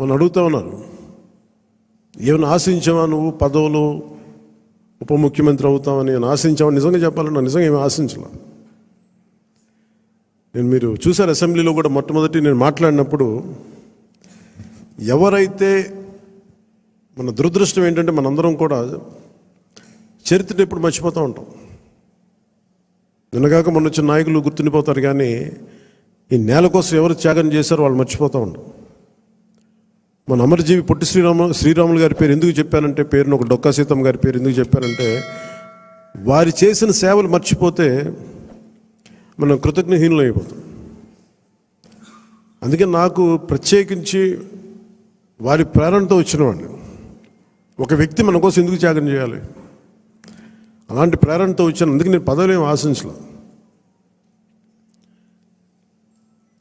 మనం అడుగుతా ఉన్నారు. ఏమైనా ఆశించావా నువ్వు పదవులు ఉప ముఖ్యమంత్రి అవుతామని నేను ఆశించావా? నిజంగా చెప్పాలన్నా నిజంగా ఏమి ఆశించలే. నేను మీరు చూశారు అసెంబ్లీలో కూడా మొట్టమొదటి నేను మాట్లాడినప్పుడు ఎవరైతే మన దురదృష్టం ఏంటంటే మనందరం కూడా చరిత్రను ఎప్పుడు మర్చిపోతూ ఉంటాం. నిన్నగాక మొన్న వచ్చిన నాయకులు గుర్తుండిపోతారు కానీ ఈ నేల కోసం ఎవరు త్యాగం చేశారో వాళ్ళు మర్చిపోతూ ఉంటాం మన అమరజీవి పొట్టి శ్రీరామ శ్రీరాములు గారి పేరు ఎందుకు చెప్పానంటే పేరును ఒక డొక్కా సీతమ్మ గారి పేరు ఎందుకు చెప్పానంటే వారి చేసిన సేవలు మర్చిపోతే మనం కృతజ్ఞహీనులు అయిపోతాం అందుకే నాకు ప్రత్యేకించి వారి ప్రేరణతో వచ్చినవాడిని. ఒక వ్యక్తి మన కోసం ఎందుకు త్యాగం చేయాలి? అలాంటి ప్రేరణతో వచ్చాను అందుకే నేను పదవులు ఏమి ఆశించలేదు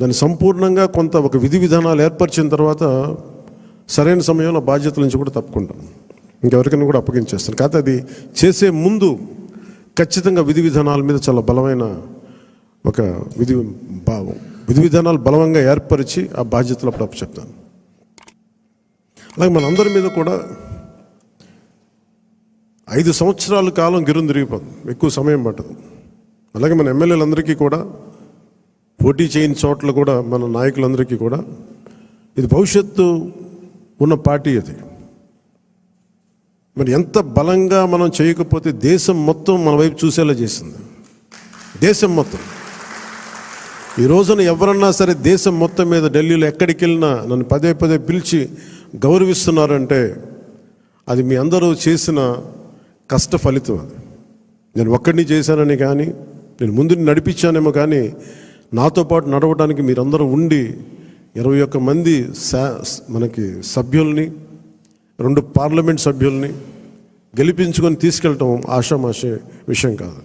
దాన్ని సంపూర్ణంగా కొంత ఒక విధి విధానాలు ఏర్పరిచిన తర్వాత సరైన సమయంలో బాధ్యతల నుంచి కూడా తప్పుకుంటాను ఇంకెవరికైనా కూడా అప్పగించేస్తాను కాకపోతే అది చేసే ముందు ఖచ్చితంగా విధి విధానాల మీద చాలా బలమైన ఒక విధి భావం విధి విధానాలు బలంగా ఏర్పరిచి ఆ బాధ్యతలు అప్పుడు చెప్తాను అలాగే మనందరి మీద కూడా ఐదు సంవత్సరాల కాలం గిరుం తిరిగిపోతుంది ఎక్కువ సమయం పట్టదు. అలాగే మన ఎమ్మెల్యేలందరికీ కూడా పోటీ చేయని చోట్ల కూడా మన నాయకులందరికీ కూడా ఇది భవిష్యత్తు ఉన్న పార్టీ అది. మరి ఎంత బలంగా మనం చేయకపోతే దేశం మొత్తం మన వైపు చూసేలా చేసింది. దేశం మొత్తం. ఈ రోజున ఎవరన్నా సరే దేశం మొత్తం మీద ఢిల్లీలో ఎక్కడికి వెళ్ళినా నన్ను పదే పదే పిలిచి గౌరవిస్తున్నారంటే అది మీ అందరూ చేసిన కష్ట ఫలితం అది. నేను ఒక్కడిని చేశానని కానీ నేను ముందు నడిపించానేమో కానీ నాతో పాటు నడవడానికి మీరందరూ ఉండి ఇరవై ఒక్క మంది సా మనకి సభ్యుల్ని రెండు పార్లమెంట్ సభ్యుల్ని గెలిపించుకొని తీసుకెళ్ళటం ఆషామాషే విషయం కాదు.